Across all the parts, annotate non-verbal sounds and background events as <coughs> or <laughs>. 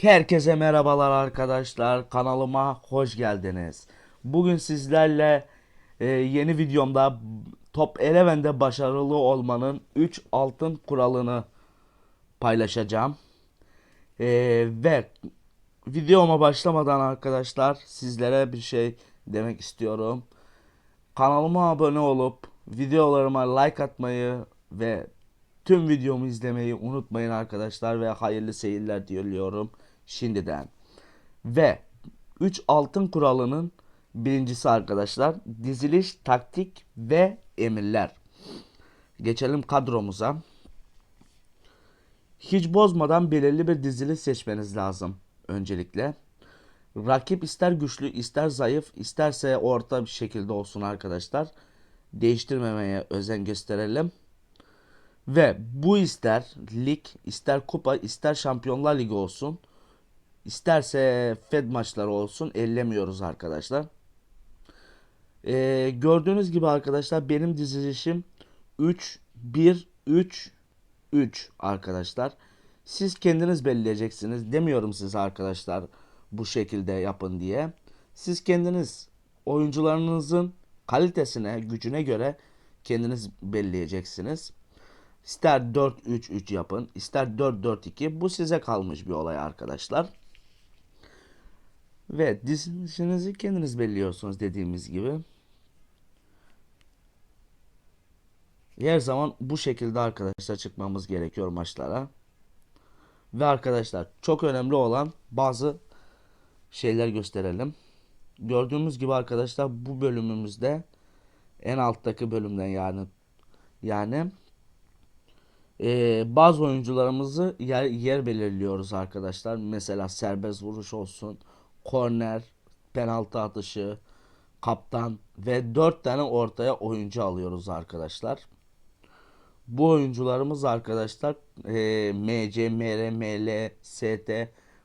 Herkese merhabalar arkadaşlar. Kanalıma hoş geldiniz. Bugün sizlerle e, yeni videomda Top Eleven'de başarılı olmanın 3 altın kuralını paylaşacağım. E, ve videoma başlamadan arkadaşlar sizlere bir şey demek istiyorum. Kanalıma abone olup videolarıma like atmayı ve tüm videomu izlemeyi unutmayın arkadaşlar ve hayırlı seyirler diliyorum şimdiden. Ve 3 altın kuralının birincisi arkadaşlar diziliş, taktik ve emirler. Geçelim kadromuza. Hiç bozmadan belirli bir dizili seçmeniz lazım öncelikle. Rakip ister güçlü, ister zayıf, isterse orta bir şekilde olsun arkadaşlar. Değiştirmemeye özen gösterelim. Ve bu ister lig, ister kupa, ister Şampiyonlar Ligi olsun. İsterse Fed maçları olsun ellemiyoruz arkadaşlar. Ee, gördüğünüz gibi arkadaşlar benim dizilişim 3 1 3 3 arkadaşlar. Siz kendiniz belirleyeceksiniz. Demiyorum size arkadaşlar bu şekilde yapın diye. Siz kendiniz oyuncularınızın kalitesine, gücüne göre kendiniz belirleyeceksiniz. İster 4-3-3 yapın, ister 4-4-2. Bu size kalmış bir olay arkadaşlar. Ve dizilişinizi kendiniz belirliyorsunuz dediğimiz gibi. Her zaman bu şekilde arkadaşlar çıkmamız gerekiyor maçlara. Ve arkadaşlar çok önemli olan bazı şeyler gösterelim. Gördüğümüz gibi arkadaşlar bu bölümümüzde en alttaki bölümden yani yani e, bazı oyuncularımızı yer, yer belirliyoruz arkadaşlar. Mesela serbest vuruş olsun, korner, penaltı atışı, kaptan ve 4 tane ortaya oyuncu alıyoruz arkadaşlar. Bu oyuncularımız arkadaşlar e, MC, MR, ML, ST,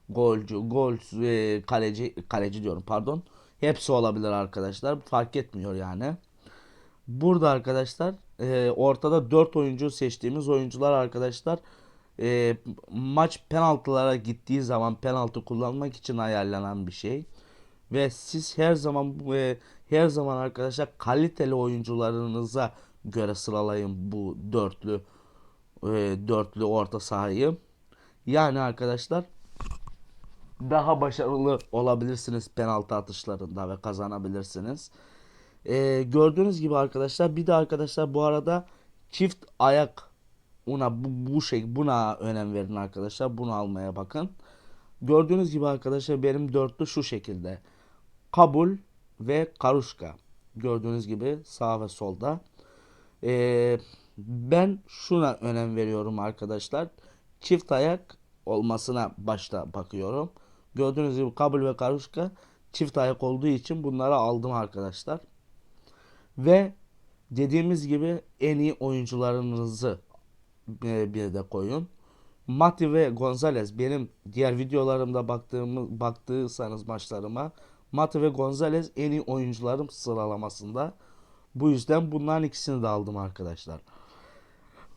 golcü, gol, e, kaleci, kaleci diyorum pardon. Hepsi olabilir arkadaşlar. Fark etmiyor yani. Burada arkadaşlar e, ortada 4 oyuncu seçtiğimiz oyuncular arkadaşlar e, maç penaltılara gittiği zaman penaltı kullanmak için ayarlanan bir şey. Ve siz her zaman e, her zaman arkadaşlar kaliteli oyuncularınıza göre sıralayın bu dörtlü e, dörtlü orta sahayı. Yani arkadaşlar daha başarılı olabilirsiniz penaltı atışlarında ve kazanabilirsiniz. Ee, gördüğünüz gibi arkadaşlar bir de arkadaşlar bu arada çift ayak una bu, bu şey buna önem verin arkadaşlar. Bunu almaya bakın. Gördüğünüz gibi arkadaşlar benim dörtlü şu şekilde. Kabul ve Karuşka. Gördüğünüz gibi sağ ve solda. Ee, ben şuna önem veriyorum arkadaşlar. Çift ayak olmasına başta bakıyorum. Gördüğünüz gibi Kabul ve Karuşka çift ayak olduğu için bunları aldım arkadaşlar. Ve dediğimiz gibi en iyi oyuncularınızı bir de koyun. Mati ve Gonzalez benim diğer videolarımda baktığımız baktıysanız maçlarıma Mati ve Gonzalez en iyi oyuncularım sıralamasında. Bu yüzden bunların ikisini de aldım arkadaşlar.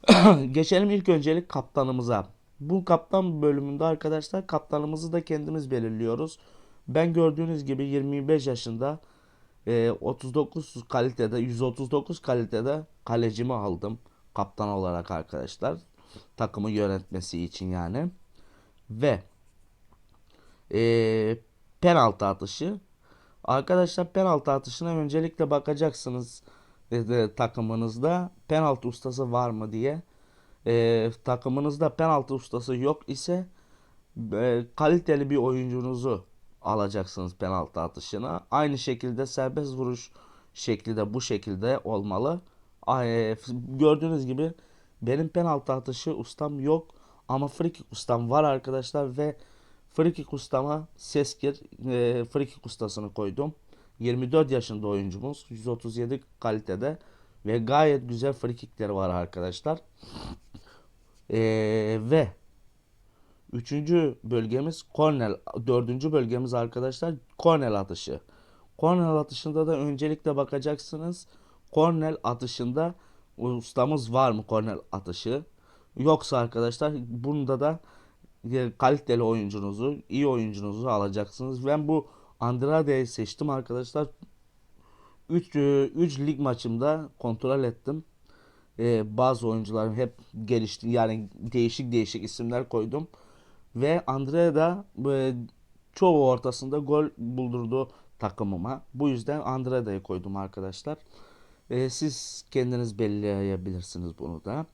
<clears throat> Geçelim ilk öncelik kaptanımıza. Bu kaptan bölümünde arkadaşlar kaptanımızı da kendimiz belirliyoruz. Ben gördüğünüz gibi 25 yaşında e, 39 kalitede 139 kalitede kalecimi aldım kaptan olarak arkadaşlar. Takımı yönetmesi için yani. Ve e, penaltı atışı. Arkadaşlar penaltı atışına öncelikle bakacaksınız e, de, takımınızda penaltı ustası var mı diye. E, takımınızda penaltı ustası yok ise e, kaliteli bir oyuncunuzu alacaksınız penaltı atışına. Aynı şekilde serbest vuruş şekli de bu şekilde olmalı. Ay, Gördüğünüz gibi benim penaltı atışı ustam yok ama frikik ustam var arkadaşlar ve frikik ustama Seskir e, frikik ustasını koydum. 24 yaşında oyuncumuz 137 kalitede ve gayet güzel frikikleri var arkadaşlar. E, ve Üçüncü bölgemiz kornel. Dördüncü bölgemiz arkadaşlar kornel atışı. Kornel atışında da öncelikle bakacaksınız. Kornel atışında ustamız var mı kornel atışı? Yoksa arkadaşlar bunda da e, kaliteli oyuncunuzu, iyi oyuncunuzu alacaksınız. Ben bu Andrade'yi seçtim arkadaşlar. 3 3 lig maçımda kontrol ettim. Ee, bazı oyuncuların hep gelişti yani değişik değişik isimler koydum ve Andrea da e, çoğu ortasında gol buldurdu takımıma. Bu yüzden Andrea'yı koydum arkadaşlar. Ee, siz kendiniz belirleyebilirsiniz bunu da.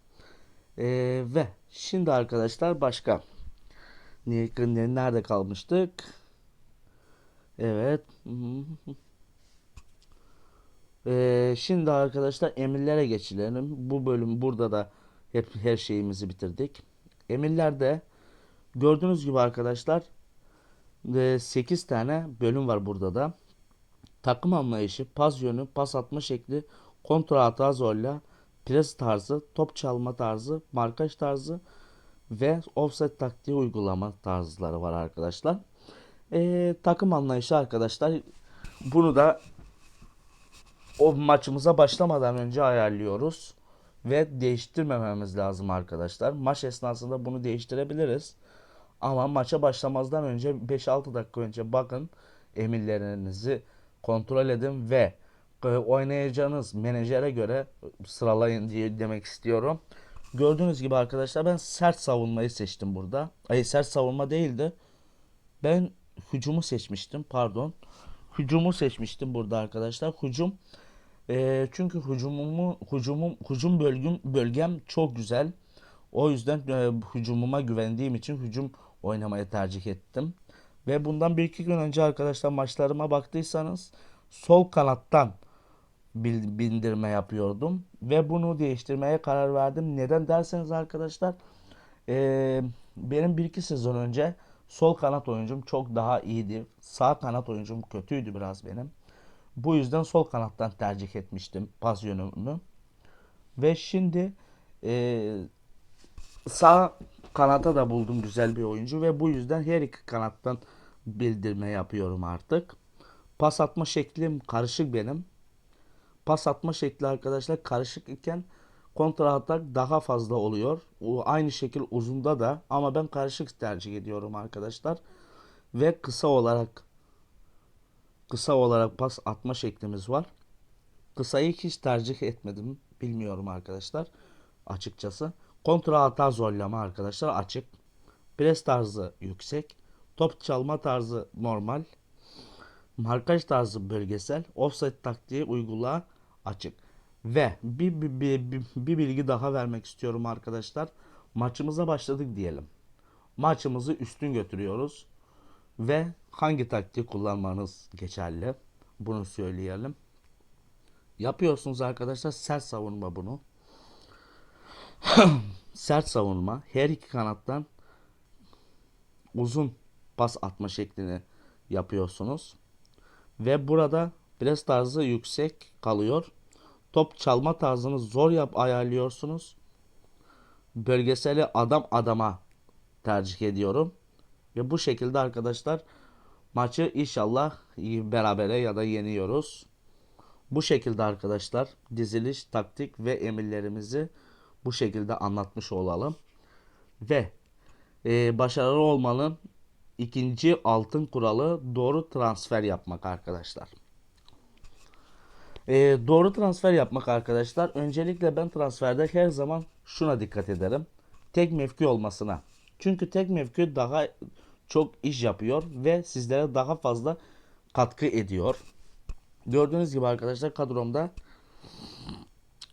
Ee, ve şimdi arkadaşlar başka nerede kalmıştık? Evet. <laughs> Ee, şimdi arkadaşlar emirlere geçelim. Bu bölüm burada da hep her şeyimizi bitirdik. Emirlerde gördüğünüz gibi arkadaşlar 8 tane bölüm var burada da. Takım anlayışı, pas yönü, pas atma şekli, kontra hata zorla, pres tarzı, top çalma tarzı, markaj tarzı ve offset taktiği uygulama tarzları var arkadaşlar. Ee, takım anlayışı arkadaşlar bunu da o maçımıza başlamadan önce ayarlıyoruz ve değiştirmememiz lazım arkadaşlar. Maç esnasında bunu değiştirebiliriz. Ama maça başlamazdan önce 5-6 dakika önce bakın emirlerinizi kontrol edin ve oynayacağınız menajere göre sıralayın diye demek istiyorum. Gördüğünüz gibi arkadaşlar ben sert savunmayı seçtim burada. Ay sert savunma değildi. Ben hücumu seçmiştim pardon. Hücumu seçmiştim burada arkadaşlar. Hücum e, çünkü hücumumu hücumum hücum bölgüm bölgem çok güzel. O yüzden e, hücumuma güvendiğim için hücum oynamayı tercih ettim. Ve bundan bir iki gün önce arkadaşlar maçlarıma baktıysanız sol kanattan bindirme yapıyordum. Ve bunu değiştirmeye karar verdim. Neden derseniz arkadaşlar e, benim bir iki sezon önce sol kanat oyuncum çok daha iyiydi. Sağ kanat oyuncum kötüydü biraz benim. Bu yüzden sol kanattan tercih etmiştim pas yönümü. Ve şimdi e, sağ kanata da buldum güzel bir oyuncu ve bu yüzden her iki kanattan bildirme yapıyorum artık. Pas atma şeklim karışık benim. Pas atma şekli arkadaşlar karışık iken kontra atak daha fazla oluyor. Aynı şekil uzunda da ama ben karışık tercih ediyorum arkadaşlar. Ve kısa olarak kısa olarak pas atma şeklimiz var. Kısayı hiç tercih etmedim. Bilmiyorum arkadaşlar. Açıkçası. Kontra hata zorlama arkadaşlar açık. Pres tarzı yüksek. Top çalma tarzı normal. Markaj tarzı bölgesel. Offset taktiği uygula açık. Ve bir, bir, bir, bir, bir bilgi daha vermek istiyorum arkadaşlar. Maçımıza başladık diyelim. Maçımızı üstün götürüyoruz. Ve hangi taktiği kullanmanız geçerli? Bunu söyleyelim. Yapıyorsunuz arkadaşlar sert savunma bunu. <coughs> sert savunma her iki kanattan uzun pas atma şeklini yapıyorsunuz. Ve burada pres tarzı yüksek kalıyor. Top çalma tarzını zor yap ayarlıyorsunuz. Bölgeseli adam adama tercih ediyorum. Ve bu şekilde arkadaşlar maçı inşallah berabere ya da yeniyoruz. Bu şekilde arkadaşlar diziliş, taktik ve emirlerimizi bu şekilde anlatmış olalım. Ve e, başarılı olmanın ikinci altın kuralı doğru transfer yapmak arkadaşlar. E, doğru transfer yapmak arkadaşlar. Öncelikle ben transferde her zaman şuna dikkat ederim. Tek mevki olmasına. Çünkü tek mevki daha çok iş yapıyor ve sizlere daha fazla katkı ediyor. Gördüğünüz gibi arkadaşlar kadromda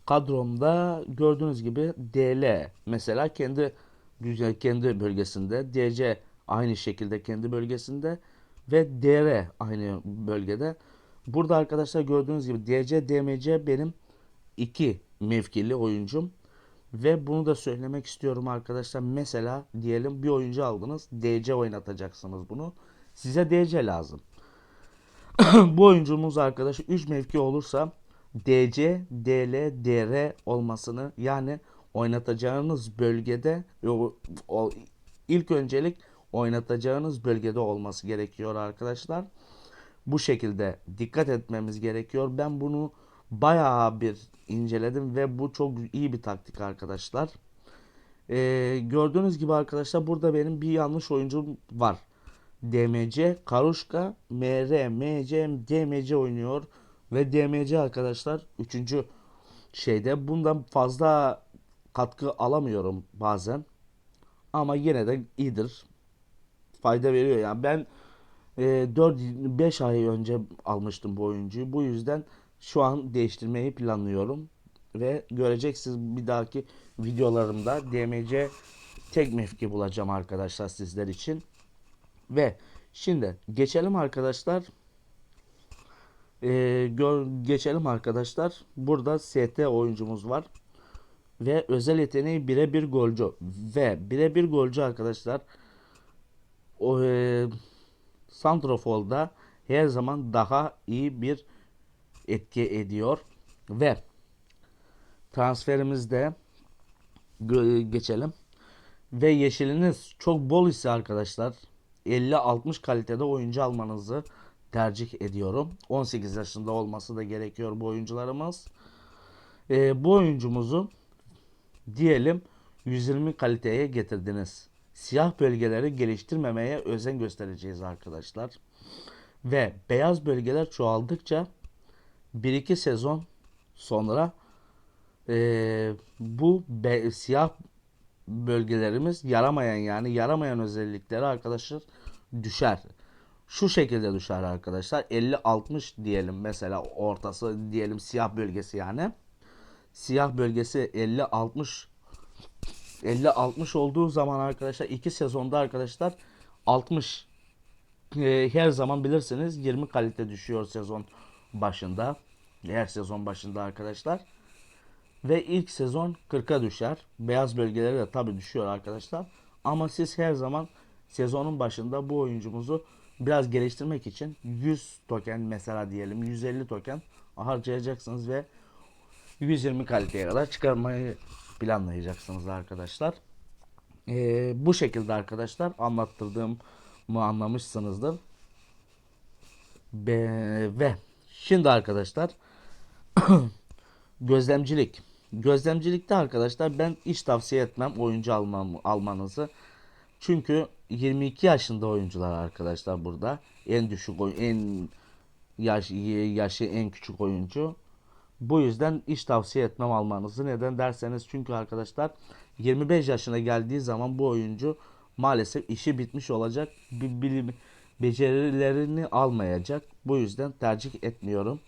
kadromda gördüğünüz gibi DL mesela kendi güzel kendi bölgesinde, DC aynı şekilde kendi bölgesinde ve DR aynı bölgede. Burada arkadaşlar gördüğünüz gibi DC, DMC benim iki mevkili oyuncum. Ve bunu da söylemek istiyorum arkadaşlar. Mesela diyelim bir oyuncu aldınız. DC oynatacaksınız bunu. Size DC lazım. <clears throat> Bu oyuncumuz arkadaş 3 mevki olursa DC, DL, DR olmasını yani oynatacağınız bölgede o, o, ilk öncelik oynatacağınız bölgede olması gerekiyor arkadaşlar. Bu şekilde dikkat etmemiz gerekiyor. Ben bunu bayağı bir inceledim ve bu çok iyi bir taktik arkadaşlar. Ee, gördüğünüz gibi arkadaşlar burada benim bir yanlış oyuncum var. DMC, Karuşka, MR, MC, DMC oynuyor. Ve DMC arkadaşlar 3. şeyde bundan fazla katkı alamıyorum bazen. Ama yine de iyidir. Fayda veriyor yani. Ben e, 4-5 ay önce almıştım bu oyuncuyu. Bu yüzden şu an değiştirmeyi planlıyorum. Ve göreceksiniz bir dahaki videolarımda DMC tek mevki bulacağım arkadaşlar sizler için. Ve şimdi geçelim arkadaşlar. Ee, gör, geçelim arkadaşlar. Burada ST oyuncumuz var. Ve özel yeteneği birebir golcü. Ve birebir golcü arkadaşlar. O e, Santrofol'da her zaman daha iyi bir etki ediyor. Ve transferimizde geçelim. Ve yeşiliniz çok bol ise arkadaşlar 50-60 kalitede oyuncu almanızı tercih ediyorum. 18 yaşında olması da gerekiyor bu oyuncularımız. Ee, bu oyuncumuzu diyelim 120 kaliteye getirdiniz. Siyah bölgeleri geliştirmemeye özen göstereceğiz arkadaşlar. Ve beyaz bölgeler çoğaldıkça 1-2 sezon sonra ee, bu be- siyah bölgelerimiz yaramayan yani yaramayan özellikleri arkadaşlar düşer. Şu şekilde düşer arkadaşlar. 50-60 diyelim mesela ortası diyelim siyah bölgesi yani. Siyah bölgesi 50-60 50-60 olduğu zaman arkadaşlar 2 sezonda arkadaşlar 60 e, her zaman bilirsiniz 20 kalite düşüyor sezon başında. Her sezon başında arkadaşlar. Ve ilk sezon 40'a düşer. Beyaz bölgeleri de tabi düşüyor arkadaşlar. Ama siz her zaman sezonun başında bu oyuncumuzu biraz geliştirmek için 100 token mesela diyelim 150 token harcayacaksınız ve 120 kaliteye kadar çıkarmayı planlayacaksınız arkadaşlar. Ee, bu şekilde arkadaşlar anlattırdığımı anlamışsınızdır. Be- ve şimdi arkadaşlar <clears throat> gözlemcilik. Gözlemcilikte arkadaşlar ben hiç tavsiye etmem oyuncu almam, almanızı. Çünkü 22 yaşında oyuncular arkadaşlar burada. En düşük en yaş, yaşı en küçük oyuncu. Bu yüzden hiç tavsiye etmem almanızı. Neden derseniz çünkü arkadaşlar 25 yaşına geldiği zaman bu oyuncu maalesef işi bitmiş olacak. Bilim becerilerini almayacak. Bu yüzden tercih etmiyorum.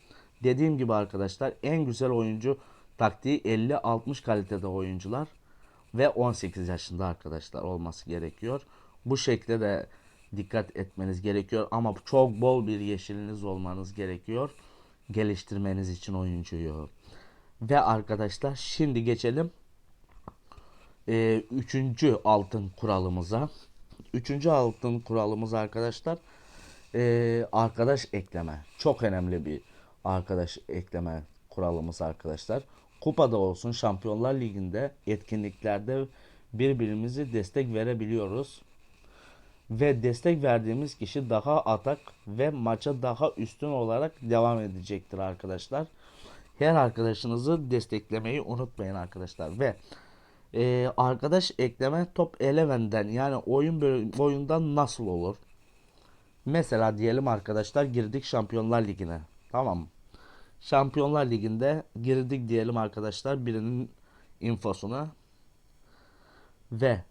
Dediğim gibi arkadaşlar en güzel oyuncu taktiği 50-60 kalitede oyuncular ve 18 yaşında arkadaşlar olması gerekiyor. Bu şekilde de dikkat etmeniz gerekiyor ama çok bol bir yeşiliniz olmanız gerekiyor geliştirmeniz için oyuncuyu. Ve arkadaşlar şimdi geçelim e, üçüncü altın kuralımıza. Üçüncü altın kuralımız arkadaşlar e, arkadaş ekleme. Çok önemli bir arkadaş ekleme kuralımız arkadaşlar. Kupada olsun, Şampiyonlar Ligi'nde, etkinliklerde birbirimizi destek verebiliyoruz. Ve destek verdiğimiz kişi daha atak ve maça daha üstün olarak devam edecektir arkadaşlar. Her arkadaşınızı desteklemeyi unutmayın arkadaşlar. Ve e, arkadaş ekleme top 11'den yani oyun böl- oyundan nasıl olur? Mesela diyelim arkadaşlar girdik Şampiyonlar Ligi'ne. Tamam? Şampiyonlar Ligi'nde girdik diyelim arkadaşlar birinin infosuna. Ve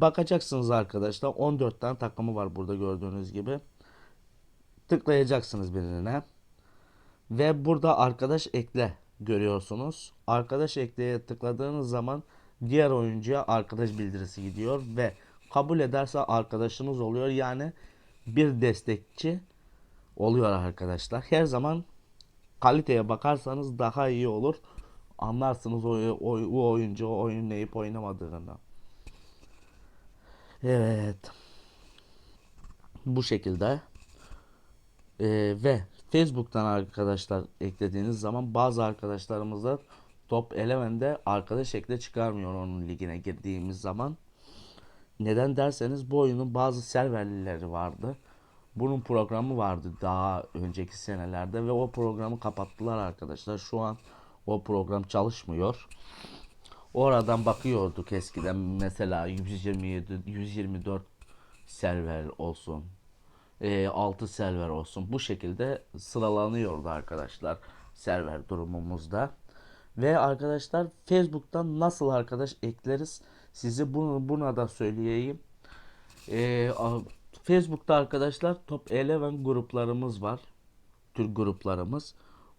bakacaksınız arkadaşlar 14 tane takımı var burada gördüğünüz gibi. Tıklayacaksınız birine. Ve burada arkadaş ekle görüyorsunuz. Arkadaş ekleye tıkladığınız zaman diğer oyuncuya arkadaş bildirisi gidiyor ve kabul ederse arkadaşınız oluyor. Yani bir destekçi oluyor arkadaşlar. Her zaman kaliteye bakarsanız daha iyi olur. Anlarsınız o, o, o oyuncu oynayıp oynamadığını. Evet. Bu şekilde. Ee, ve Facebook'tan arkadaşlar eklediğiniz zaman bazı arkadaşlarımızda Top 11'de arkadaş ekle çıkarmıyor onun ligine girdiğimiz zaman. Neden derseniz bu oyunun bazı serverlileri vardı. Bunun programı vardı daha önceki senelerde ve o programı kapattılar arkadaşlar. Şu an o program çalışmıyor. Oradan bakıyorduk eskiden mesela 127 124 server olsun. e, 6 server olsun. Bu şekilde sıralanıyordu arkadaşlar server durumumuzda. Ve arkadaşlar Facebook'tan nasıl arkadaş ekleriz? Size bunu buna da söyleyeyim. E, a- Facebook'ta arkadaşlar Top 11 gruplarımız var. Türk gruplarımız.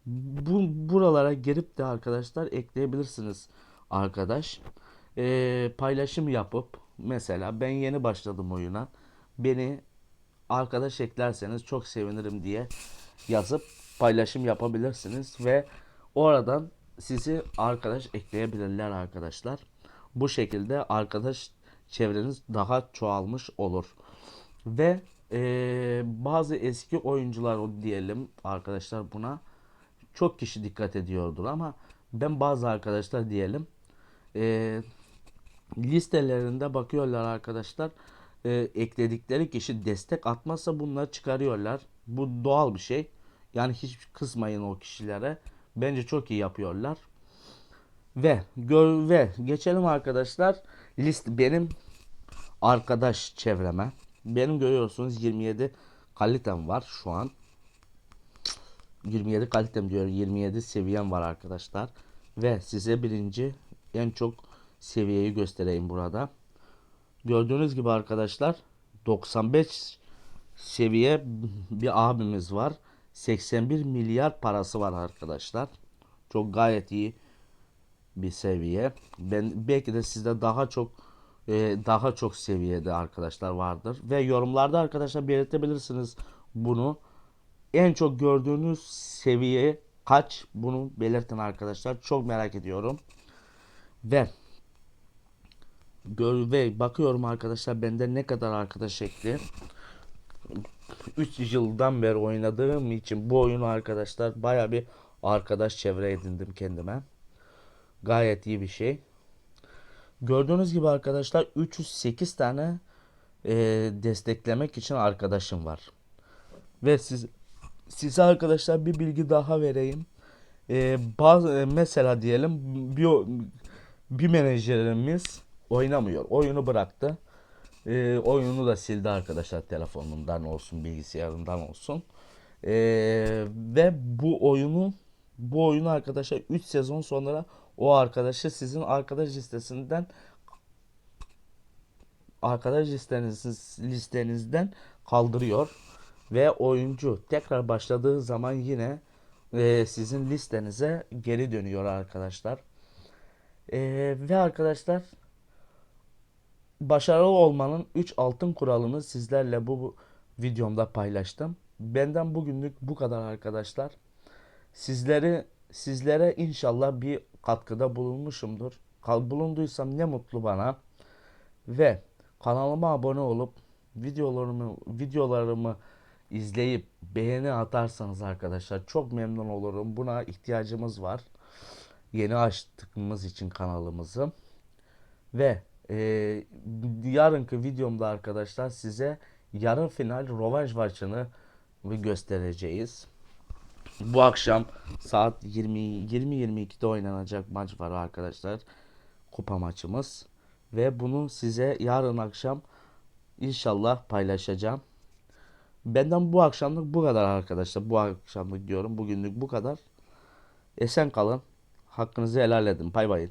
Bu buralara girip de arkadaşlar ekleyebilirsiniz arkadaş. Ee, paylaşım yapıp mesela ben yeni başladım oyuna. Beni arkadaş eklerseniz çok sevinirim diye yazıp paylaşım yapabilirsiniz ve oradan sizi arkadaş ekleyebilirler arkadaşlar. Bu şekilde arkadaş çevreniz daha çoğalmış olur. Ve eee, bazı eski oyuncular diyelim arkadaşlar buna çok kişi dikkat ediyordur ama ben bazı arkadaşlar diyelim eee, listelerinde bakıyorlar arkadaşlar eee, ekledikleri kişi destek atmazsa bunları çıkarıyorlar. Bu doğal bir şey. Yani hiç kızmayın o kişilere. Bence çok iyi yapıyorlar. Ve gör ve geçelim arkadaşlar list benim arkadaş çevreme. Benim görüyorsunuz 27 kalitem var şu an. 27 kalitem diyorum 27 seviyem var arkadaşlar. Ve size birinci en çok seviyeyi göstereyim burada. Gördüğünüz gibi arkadaşlar 95 seviye bir abimiz var. 81 milyar parası var arkadaşlar. Çok gayet iyi bir seviye. Ben belki de sizde daha çok e, daha çok seviyede arkadaşlar vardır ve yorumlarda arkadaşlar belirtebilirsiniz bunu. En çok gördüğünüz seviye kaç? Bunu belirtin arkadaşlar. Çok merak ediyorum. Ve gör ve bakıyorum arkadaşlar bende ne kadar arkadaş ekli. 3 yıldan beri oynadığım için bu oyunu arkadaşlar baya bir arkadaş çevre edindim kendime. Gayet iyi bir şey. Gördüğünüz gibi arkadaşlar 308 tane e, desteklemek için arkadaşım var. Ve siz size arkadaşlar bir bilgi daha vereyim. E, bazı e, mesela diyelim bir bir menajerimiz oynamıyor. Oyunu bıraktı. E, oyunu da sildi arkadaşlar telefonundan olsun bilgisayarından olsun. E, ve bu oyunu bu oyunu arkadaşlar 3 sezon sonra o arkadaşı sizin arkadaş listesinden arkadaş listeniz, listenizden kaldırıyor ve oyuncu tekrar başladığı zaman yine e, sizin listenize geri dönüyor arkadaşlar. E, ve arkadaşlar başarılı olmanın 3 altın kuralını sizlerle bu, bu videomda paylaştım. Benden bugünlük bu kadar arkadaşlar. Sizleri sizlere inşallah bir katkıda bulunmuşumdur. Kal bulunduysam ne mutlu bana. Ve kanalıma abone olup videolarımı videolarımı izleyip beğeni atarsanız arkadaşlar çok memnun olurum. Buna ihtiyacımız var. Yeni açtığımız için kanalımızı. Ve e, yarınki videomda arkadaşlar size yarı final rövanş maçını göstereceğiz. Bu akşam saat 20 20-22'de oynanacak maç var arkadaşlar. Kupa maçımız. Ve bunu size yarın akşam inşallah paylaşacağım. Benden bu akşamlık bu kadar arkadaşlar. Bu akşamlık diyorum. Bugünlük bu kadar. Esen kalın. Hakkınızı helal edin. Bay bay.